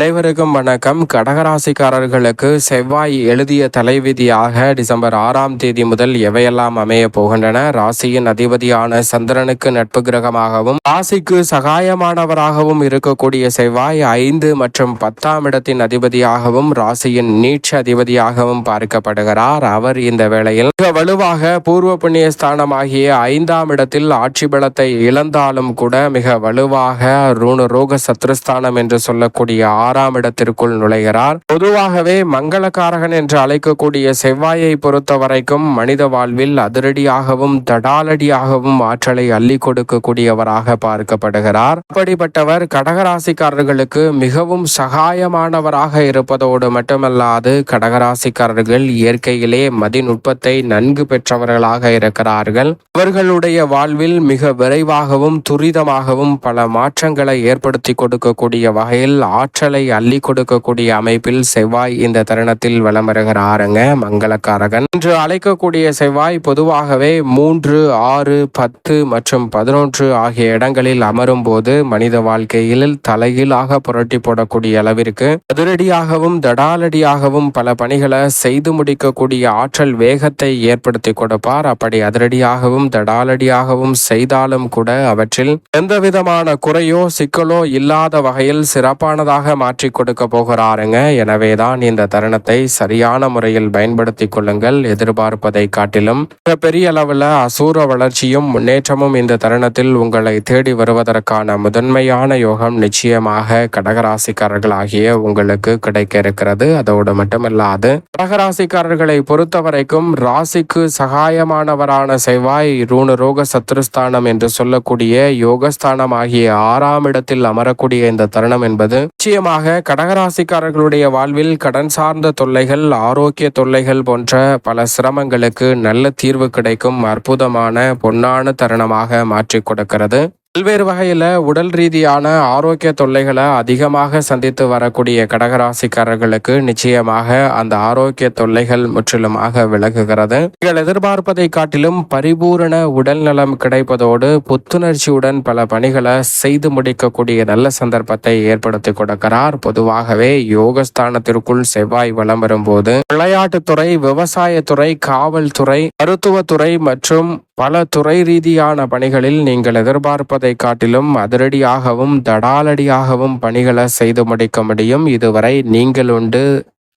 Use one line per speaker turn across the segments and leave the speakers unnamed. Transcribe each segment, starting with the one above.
அனைவருக்கும் வணக்கம். கடகராசிக்காரர்களுக்கு செவ்வாய் எழுதிய தலைவிதியாக டிசம்பர் ஆறாம் தேதி முதல் எவையெல்லாம் அமைய போகின்றன? ராசியின் அதிபதியான சந்திரனுக்கு நட்பு கிரகமாகவும் ராசிக்கு சகாயமானவராகவும் இருக்கக்கூடிய செவ்வாய் ஐந்து மற்றும் பத்தாம் இடத்தின் அதிபதியாகவும் ராசியின் நீட்ச அதிபதியாகவும் பார்க்கப்படுகிறார். அவர் இந்த வேளையில் மிக வலுவாக பூர்வ புண்ணிய ஸ்தானமாகிய ஐந்தாம் இடத்தில் ஆட்சி பலத்தை இழந்தாலும் கூட மிக வலுவாக ரூண ரோக சத்ருஸ்தானம் என்று சொல்லக்கூடிய ஆறாம் இடத்திற்குள் நுழைகிறார். பொதுவாகவே மங்களக்காரகன் என்று அழைக்கக்கூடிய செவ்வாயை பொறுத்த வரைக்கும் மனித வாழ்வில் அதிரடியாகவும் தடாலடியாகவும் ஆற்றலை அள்ளி கொடுக்கக்கூடியவராக பார்க்கப்படுகிறார். அப்படிப்பட்டவர் கடகராசிக்காரர்களுக்கு மிகவும் சகாயமானவராக இருப்பதோடு மட்டுமல்லாது கடகராசிக்காரர்கள் இயற்கையிலே மதிநுட்பத்தை நன்கு பெற்றவர்களாக இருக்கிறார்கள். அவர்களுடைய வாழ்வில் மிக விரைவாகவும் துரிதமாகவும் பல மாற்றங்களை ஏற்படுத்தி கொடுக்கக்கூடிய வகையில் ஆற்றலை அள்ளி கொடுக்கக்கூடிய அமைப்பில் செவ்வாய் இந்த தருணத்தில் வலம் வருகிறாருங்க மங்களக்காரகன். என்று அழைக்கக்கூடிய செவ்வாய் பொதுவாகவே மூன்று ஆறு பத்து மற்றும் பதினொன்று ஆகிய இடங்களில் அமரும் போது மனித வாழ்க்கையில் தலைகீழாக புரட்டி போடக்கூடிய அளவிற்கு அதிரடியாகவும் தடாலடியாகவும் பல பணிகளை செய்து முடிக்கக்கூடிய ஆற்றல் வேகத்தை ஏற்படுத்தி கொடுப்பார். அப்படி அதிரடியாகவும் தடாலடியாகவும் செய்தாலும் கூட அவற்றில் எந்தவிதமான குறையோ சிக்கலோ இல்லாத வகையில் சிறப்பானதாக மாற்றி கொடுக்க போகிறாருங்க. எனவே தான் இந்த தருணத்தை சரியான முறையில் பயன்படுத்திக் கொள்ளுங்கள் எதிர்பார்ப்பதை காட்டிலும். பெரிய அளவில் அசூர வளர்ச்சியும் முன்னேற்றமும் இந்த தருணத்தில் உங்களை தேடி வருவதற்கான முதன்மையான யோகம் நிச்சயமாக கடகராசிக்காரர்கள் ஆகிய உங்களுக்கு கிடைக்க இருக்கிறது. அதோடு மட்டுமல்லாது கடகராசிக்காரர்களை பொறுத்த வரைக்கும் ராசிக்கு சகாயமானவரான செவ்வாய் ரூணு ரோக சத்ருஸ்தானம் என்று சொல்லக்கூடிய யோகஸ்தானம் ஆகிய ஆறாம் இடத்தில் அமரக்கூடிய இந்த தருணம் என்பது நிச்சயமாக கடகராசிக்காரர்களுடைய வாழ்வில் கடன் சார்ந்த தொல்லைகள் ஆரோக்கிய தொல்லைகள் போன்ற பல சிரமங்களுக்கு நல்ல தீர்வு கிடைக்கும் அற்புதமான பொன்னான தருணமாக மாற்றிக் கொடுக்கிறது. பல்வேறு வகையில் உடல் ரீதியான ஆரோக்கிய தொல்லைகளை அதிகமாக சந்தித்து வரக்கூடிய கடகராசிக்காரர்களுக்கு நிச்சயமாக அந்த ஆரோக்கிய தொல்லைகள் முற்றிலுமாக விலகுகிறது. நீங்கள் எதிர்பார்ப்பதை காட்டிலும் பரிபூரண உடல் நலம் கிடைப்பதோடு புத்துணர்ச்சியுடன் பல பணிகளை செய்து முடிக்கக்கூடிய நல்ல சந்தர்ப்பத்தை ஏற்படுத்தி கொடுக்கிறார். பொதுவாகவே யோகஸ்தானத்திற்குள் செவ்வாய் வலம் வரும்போது விளையாட்டுத்துறை விவசாயத்துறை காவல்துறை மருத்துவத்துறை மற்றும் பல துறை ரீதியான பணிகளில் நீங்கள் எதிர்பார்ப்பதை காட்டிலும் அதிரடியாகவும் தடாலடியாகவும் பணிகளை செய்து முடிக்க முடியும். இதுவரை நீங்கள் உண்டு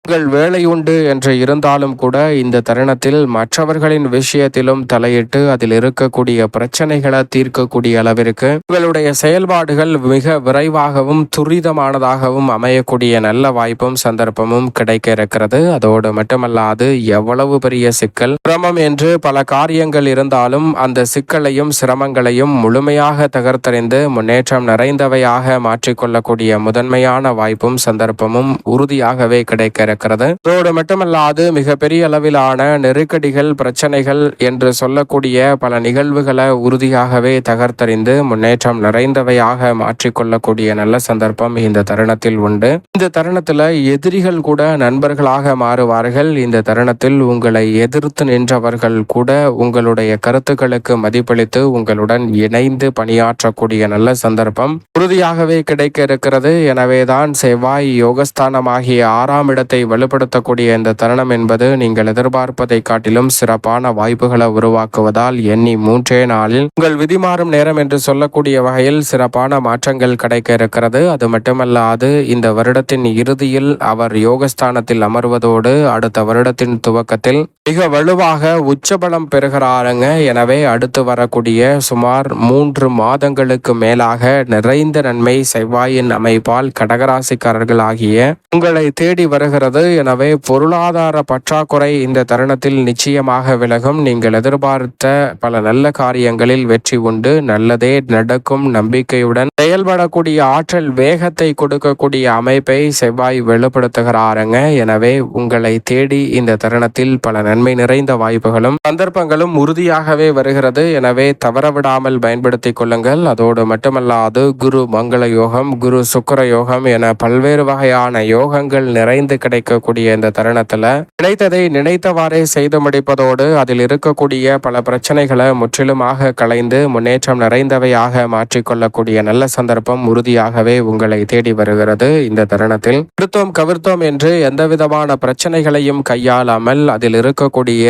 உங்கள் வேலை உண்டு என்று இருந்தாலும் கூட இந்த தருணத்தில் மற்றவர்களின் விஷயத்திலும் தலையிட்டு அதில் இருக்கக்கூடிய பிரச்சனைகளை தீர்க்கக்கூடிய அளவிற்கு உங்களுடைய செயல்பாடுகள் மிக விரைவாகவும் துரிதமானதாகவும் அமையக்கூடிய நல்ல வாய்ப்பும் சந்தர்ப்பமும் கிடைக்க இருக்கிறது. அதோடு மட்டுமல்லாது எவ்வளவு பெரிய சிக்கல் சிரமம் என்று பல காரியங்கள் இருந்தாலும் அந்த சிக்கலையும் சிரமங்களையும் முழுமையாக தகர்த்தறிந்து முன்னேற்றம் நிறைந்தவையாக மாற்றிக்கொள்ளக்கூடிய முதன்மையான வாய்ப்பும் சந்தர்ப்பமும் உறுதியாகவே கிடைக்கிறது இருக்கிறது இதோடு மட்டுமல்லாது மிகப்பெரிய அளவிலான நெருக்கடிகள் பிரச்சனைகள் என்று சொல்லக்கூடிய பல நிகழ்வுகளை உறுதியாகவே தகர்த்தறிந்து முன்னேற்றம் நிறைந்தவையாக மாற்றிக்கொள்ளக்கூடிய நல்ல சந்தர்ப்பம் இந்த தருணத்தில் உண்டு. இந்த தருணத்தில் எதிரிகள் கூட நண்பர்களாக மாறுவார்கள். இந்த தருணத்தில் உங்களை எதிர்த்து நின்றவர்கள் கூட உங்களுடைய கருத்துக்களுக்கு மதிப்பளித்து உங்களுடன் இணைந்து பணியாற்றக்கூடிய நல்ல சந்தர்ப்பம் உறுதியாகவே கிடைக்க இருக்கிறது. எனவேதான் செவ்வாய் யோகஸ்தானமாகிய ஆறாம் இடத்தை வலுப்படுத்தக்கூடிய இந்த தருணம் என்பது நீங்கள் எதிர்பார்ப்பதை காட்டிலும் சிறப்பான வாய்ப்புகளை உருவாக்குவதால் எண்ணி மூன்றே நாளில் உங்கள் விதி மாறும் நேரம் என்று சொல்லக்கூடிய வகையில் சிறப்பான மாற்றங்கள் கிடைக்க இருக்கிறது. அது மட்டுமல்லாது இந்த வருடத்தின் இறுதியில் அவர் யோகஸ்தானத்தில் அமர்வதோடு அடுத்த வருடத்தின் துவக்கத்தில் மிக வலுவாக உச்சபலம் பெறுகிறாருங்க. எனவே அடுத்து வரக்கூடிய சுமார் மூன்று மாதங்களுக்கு மேலாக நிறைந்த நன்மை செவ்வாயின் அமைப்பால் கடகராசிக்காரர்கள் ஆகிய உங்களை தேடி வருகிறது. எனவே பொருளாதார பற்றாக்குறை இந்த தருணத்தில் நிச்சயமாக விலகும். நீங்கள் எதிர்பார்த்த பல நல்ல காரியங்களில் வெற்றி உண்டு. நல்லதே நடக்கும். நம்பிக்கையுடன் செயல்படக்கூடிய ஆற்றல் வேகத்தை கொடுக்கக்கூடிய அமைப்பை செவ்வாய் வெளிப்படுத்துகிறாருங்க. எனவே உங்களை தேடி இந்த தருணத்தில் பல நன்மை நிறைந்த வாய்ப்புகளும் சந்தர்ப்பங்களும் உறுதியாகவே வருகிறது. எனவே தவறவிடாமல் பயன்படுத்திக் கொள்ளுங்கள். அதோடு மட்டுமல்லாது குரு மங்கள யோகம் குரு சுக்கர யோகம் என பல்வேறு வகையான யோகங்கள் நிறைந்து கிடை வைக்கக்கூடிய இந்த தருணத்துல நினைத்ததை நினைத்தவாறே செய்து முடிப்பதோடு அதில் இருக்கக்கூடிய பல பிரச்சனைகளை முற்றிலுமாக களைந்து முன்னேற்றம் நிறைந்தவையாக மாற்றிக்கொள்ளக்கூடிய நல்ல சந்தர்ப்பம் உறுதியாகவே உங்களை தேடி வருகிறது இந்த தருணத்தில். கொடுத்தோம் கவிர்த்தோம் என்று எந்த விதமான பிரச்சனைகளையும் கையாளாமல் அதில் இருக்கக்கூடிய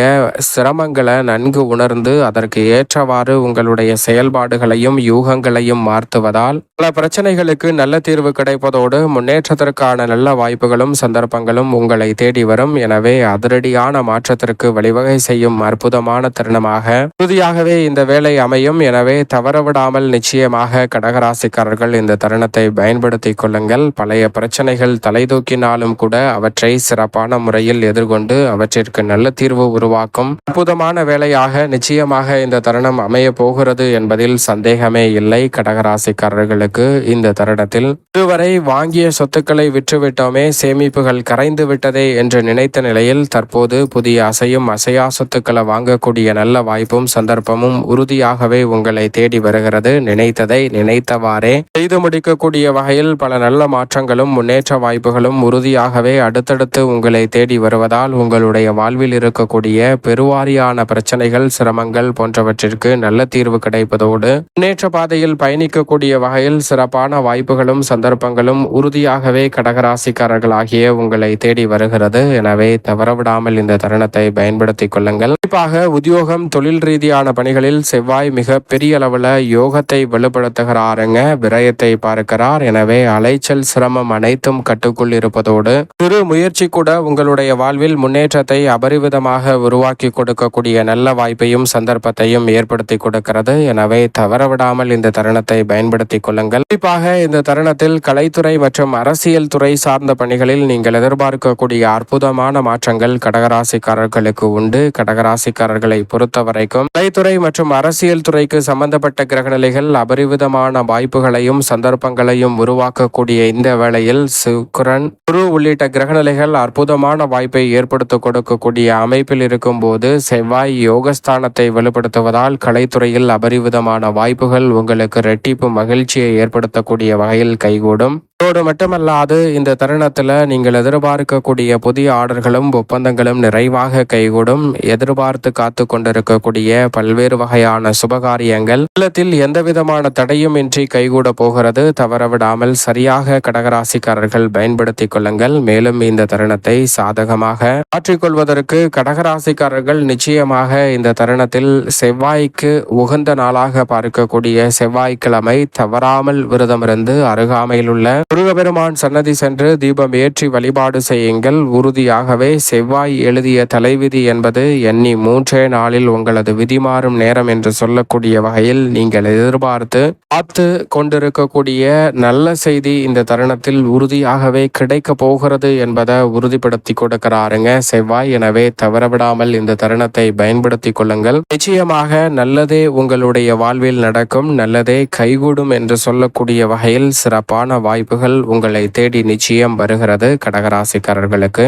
சிரமங்களை நன்கு உணர்ந்து அதற்கு ஏற்றவாறு உங்களுடைய செயல்பாடுகளையும் யூகங்களையும் மாற்றுவதால் பல பிரச்சனைகளுக்கு நல்ல தீர்வு கிடைப்பதோடு முன்னேற்றத்திற்கான நல்ல வாய்ப்புகளும் சந்தர்ப்பங்களும் உங்களை தேடி வரும். எனவே அதிரடியான மாற்றத்திற்கு வழிவகை செய்யும் அற்புதமான தருணமாக உறுதியாகவே இந்த வேலை அமையும். எனவே தவறவிடாமல் நிச்சயமாக கடகராசிக்காரர்கள் இந்த தருணத்தை பயன்படுத்திக் கொள்ளுங்கள். பழைய பிரச்சனைகள் தலைதூக்கினாலும் கூட அவற்றை சிறப்பான முறையில் எதிர்கொண்டு அவற்றிற்கு நல்ல தீர்வு உருவாக்கும். அற்புதமான வேலையாக நிச்சயமாக இந்த தருணம் அமைய போகிறது என்பதில் சந்தேகமே இல்லை. கடகராசிக்காரர்களுக்கு இந்த தருணத்தில் இதுவரை வாங்கிய சொத்துக்களை விற்றுவிட்டோமே. சேமிப்புகள் கரை கரைந்து விட்டதே என்று நினைத்த நிலையில் தற்போது புதிய அசையும் அசையா சொத்துக்களை வாங்கக்கூடிய நல்ல வாய்ப்பும் சந்தர்ப்பமும் உறுதியாகவே உங்களை தேடி வருகிறது. நினைத்ததை நினைத்தவாறே செய்து முடிக்கக்கூடிய வகையில் பல நல்ல மாற்றங்களும் முன்னேற்ற வாய்ப்புகளும் உறுதியாகவே அடுத்தடுத்து உங்களை தேடி வருவதால் உங்களுடைய வாழ்வில் இருக்கக்கூடிய பெருவாரியான பிரச்சனைகள் சிரமங்கள் போன்றவற்றிற்கு நல்ல தீர்வு கிடைப்பதோடு முன்னேற்ற பாதையில் பயணிக்கக்கூடிய வகையில் சிறப்பான வாய்ப்புகளும் சந்தர்ப்பங்களும் உறுதியாகவே கடகராசிக்காரர்களாகிய உங்களை தேடி வருகிறது. எனவே தவறவிடாமல் இந்த தருணத்தை பயன்படுத்திக் கொள்ளுங்கள். குறிப்பாக உத்தியோகம் தொழில் ரீதியான பணிகளில் செவ்வாய் மிக பெரிய அளவுல யோகத்தை வலுப்படுத்துகிறாருங்க. விரயத்தை பார்க்கிறார். எனவே அலைச்சல் சிரமம் அனைத்தும் கட்டுக்குள் இருப்பதோடு சிறு முயற்சி கூட உங்களுடைய வாழ்வில் முன்னேற்றத்தை அபரிவிதமாக உருவாக்கி கொடுக்கக்கூடிய நல்ல வாய்ப்பையும் சந்தர்ப்பத்தையும் ஏற்படுத்தி கொடுக்கிறது. எனவே தவறவிடாமல் இந்த தருணத்தை பயன்படுத்திக் கொள்ளுங்கள். குறிப்பாக இந்த தருணத்தில் கலைத்துறை மற்றும் அரசியல் துறை சார்ந்த பணிகளில் நீங்கள் எதிர்பார்க்கக்கூடிய அற்புதமான மாற்றங்கள் கடகராசிக்காரர்களுக்கு உண்டு. கடகராசிக்காரர்களை பொறுத்த வரைக்கும் கலைத்துறை மற்றும் அரசியல் துறைக்கு சம்பந்தப்பட்ட கிரகநிலைகள் அபரிவிதமான வாய்ப்புகளையும் சந்தர்ப்பங்களையும் உருவாக்கக்கூடிய இந்த வேளையில் சுக்கிரன் குரு உள்ளிட்ட கிரகநிலைகள் அற்புதமான வாய்ப்பை ஏற்படுத்த கொடுக்கக்கூடிய அமைப்பில் இருக்கும் போது செவ்வாய் யோகஸ்தானத்தை வலுப்படுத்துவதால் கலைத்துறையில் அபரிவிதமான வாய்ப்புகள் உங்களுக்கு ரெட்டிப்பு மகிழ்ச்சியை ஏற்படுத்தக்கூடிய வகையில் கைகூடும். அதோடு மட்டுமல்லாது இந்த தருணத்தில் நீங்கள் எதிர்பார்க்கக்கூடிய புதிய ஆர்டர்களும் ஒப்பந்தங்களும் நிறைவாக கைகூடும். எதிர்பார்த்து காத்து கொண்டிருக்கக்கூடிய பல்வேறு வகையான சுபகாரியங்கள். இல்லத்தில் எந்தவிதமான தடையும் இன்றி கைகூட போகிறது. தவறவிடாமல் சரியாக கடகராசிக்காரர்கள் பயன்படுத்திக் கொள்ளுங்கள். மேலும் இந்த தருணத்தை சாதகமாக மாற்றிக்கொள்வதற்கு கடகராசிக்காரர்கள் நிச்சயமாக இந்த தருணத்தில் செவ்வாய்க்கு உகந்த நாளாக பார்க்கக்கூடிய செவ்வாய்க்கிழமை தவறாமல் விரதமிருந்து அருகாமையில் உள்ள முருகபெருமான் சன்னதி சென்று தீபம் ஏற்றி வழிபாடு செய்யுங்கள். உறுதியாகவே செவ்வாய் எழுதிய தலைவிதி என்பது எண்ணி மூன்றே நாளில் உங்களது விதி மாறும் நேரம் என்று சொல்லக்கூடிய வகையில் நீங்கள் எதிர்பார்த்து பார்த்து கொண்டிருக்கக்கூடிய நல்ல செய்தி இந்த தருணத்தில் உறுதியாகவே கிடைக்க போகிறது என்பதை உறுதிப்படுத்தி கொடுக்கிறாருங்க. செவ்வாய் எனவே தவறவிடாமல் இந்த தருணத்தை பயன்படுத்தி கொள்ளுங்கள். நிச்சயமாக நல்லதே உங்களுடைய வாழ்வில் நடக்கும். நல்லதே கைகூடும் என்று சொல்லக்கூடிய வகையில் சிறப்பான வாய்ப்புகள் உங்களை தேடி நிச்சயம் வருகிறது கடகராசிக்காரர்களுக்கு.